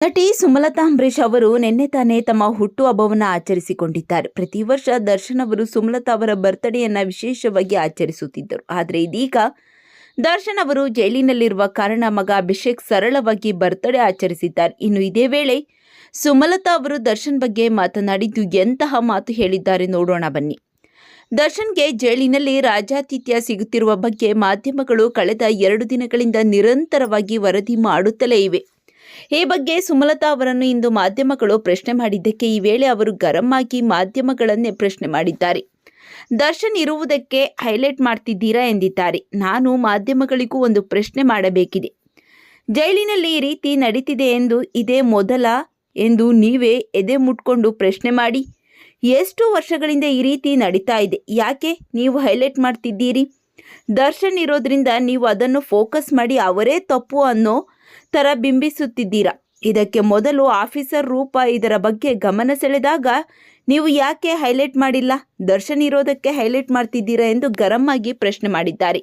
ನಟಿ ಸುಮಲತಾ ಅಂಬರೀಶ್ ಅವರು ನಿನ್ನೆ ತಾನೇ ತಮ್ಮ ಹುಟ್ಟುಹಬ್ಬವನ್ನು ಆಚರಿಸಿಕೊಂಡಿದ್ದಾರೆ. ಪ್ರತಿ ವರ್ಷ ದರ್ಶನ್ ಅವರು ಸುಮಲತಾ ಅವರ ಬರ್ತ್ಡೇಯನ್ನು ವಿಶೇಷವಾಗಿ ಆಚರಿಸುತ್ತಿದ್ದರು. ಆದರೆ ಇದೀಗ ದರ್ಶನ್ ಅವರು ಜೈಲಿನಲ್ಲಿರುವ ಕಾರಣ ಮಗ ಅಭಿಷೇಕ್ ಸರಳವಾಗಿ ಬರ್ತ್ಡೇ ಆಚರಿಸಿದ್ದಾರೆ. ಇನ್ನು ಇದೇ ವೇಳೆ ಸುಮಲತಾ ಅವರು ದರ್ಶನ್ ಬಗ್ಗೆ ಮಾತನಾಡಿದ್ದು ಎಂತಹ ಮಾತು ಹೇಳಿದ್ದಾರೆ ನೋಡೋಣ ಬನ್ನಿ. ದರ್ಶನ್ಗೆ ಜೈಲಿನಲ್ಲಿ ರಾಜಾತಿಥ್ಯ ಸಿಗುತ್ತಿರುವ ಬಗ್ಗೆ ಮಾಧ್ಯಮಗಳು ಕಳೆದ ಎರಡು ದಿನಗಳಿಂದ ನಿರಂತರವಾಗಿ ವರದಿ ಮಾಡುತ್ತಲೇ ಇವೆ. ಈ ಬಗ್ಗೆ ಸುಮಲತಾ ಅವರನ್ನು ಇಂದು ಮಾಧ್ಯಮಗಳು ಪ್ರಶ್ನೆ ಮಾಡಿದ್ದಕ್ಕೆ ಈ ವೇಳೆ ಅವರು ಗರಂ ಆಗಿ ಮಾಧ್ಯಮಗಳನ್ನೇ ಪ್ರಶ್ನೆ ಮಾಡಿದ್ದಾರೆ. ದರ್ಶನ್ ಇರುವುದಕ್ಕೆ ಹೈಲೈಟ್ ಮಾಡ್ತಿದ್ದೀರಾ ಎಂದಿದ್ದಾರೆ. ನಾನು ಮಾಧ್ಯಮಗಳಿಗೂ ಒಂದು ಪ್ರಶ್ನೆ ಮಾಡಬೇಕಿದೆ. ಜೈಲಿನಲ್ಲಿ ಈ ರೀತಿ ನಡೀತಿದೆ ಎಂದು ಇದೇ ಮೊದಲ ಎಂದು ನೀವೇ ಎದೆ ಮುಟ್ಕೊಂಡು ಪ್ರಶ್ನೆ ಮಾಡಿ. ಎಷ್ಟು ವರ್ಷಗಳಿಂದ ಈ ರೀತಿ ನಡೀತಾ ಇದೆ? ಯಾಕೆ ನೀವು ಹೈಲೈಟ್ ಮಾಡ್ತಿದ್ದೀರಿ? ದರ್ಶನ್ ಇರೋದ್ರಿಂದ ನೀವು ಅದನ್ನು ಫೋಕಸ್ ಮಾಡಿ ಅವರೇ ತಪ್ಪು ಅನ್ನೋ ಥರ ಬಿಂಬಿಸುತ್ತಿದ್ದೀರಾ? ಇದಕ್ಕೆ ಮೊದಲು ಆಫೀಸರ್ ರೂಪ ಇದರ ಬಗ್ಗೆ ಗಮನ ಸೆಳೆದಾಗ, ನೀವು ಯಾಕೆ ಹೈಲೈಟ್ ಮಾಡಿಲ್ಲ? ದರ್ಶನ್ ಇರೋದಕ್ಕೆ ಹೈಲೈಟ್ ಮಾಡ್ತಿದ್ದೀರಾ ಎಂದು ಗರಂ ಆಗಿ ಪ್ರಶ್ನೆ ಮಾಡಿದ್ದಾರೆ.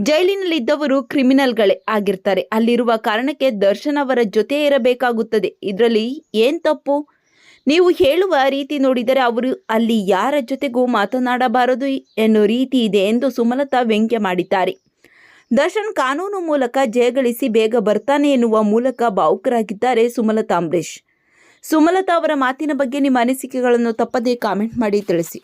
ಜೈಲಿನಲ್ಲಿದ್ದವರು ಕ್ರಿಮಿನಲ್ಗಳೇ ಆಗಿರ್ತಾರೆ. ಅಲ್ಲಿರುವ ಕಾರಣಕ್ಕೆ ದರ್ಶನ್ ಅವರ ಜೊತೆ ಇರಬೇಕಾಗುತ್ತದೆ. ಇದರಲ್ಲಿ ಏನು ತಪ್ಪು? ನೀವು ಹೇಳುವ ರೀತಿ ನೋಡಿದರೆ ಅವರು ಅಲ್ಲಿ ಯಾರ ಜೊತೆಗೂ ಮಾತನಾಡಬಾರದು ಎನ್ನುವ ರೀತಿ ಇದೆ ಎಂದು ಸುಮಲತಾ ವ್ಯಂಗ್ಯ ಮಾಡಿದ್ದಾರೆ. ದರ್ಶನ್ ಕಾನೂನು ಮೂಲಕ ಜಯಗಳಿಸಿ ಬೇಗ ಬರ್ತಾನೆ ಎನ್ನುವ ಮೂಲಕ ಭಾವುಕರಾಗಿದ್ದಾರೆ ಸುಮಲತಾ ಅಂಬರೀಶ್ ಸುಮಲತಾ ಅವರ ಮಾತಿನ ಬಗ್ಗೆ ನಿಮ್ಮ ಅನಿಸಿಕೆಗಳನ್ನು ತಪ್ಪದೇ ಕಾಮೆಂಟ್ ಮಾಡಿ ತಿಳಿಸಿ.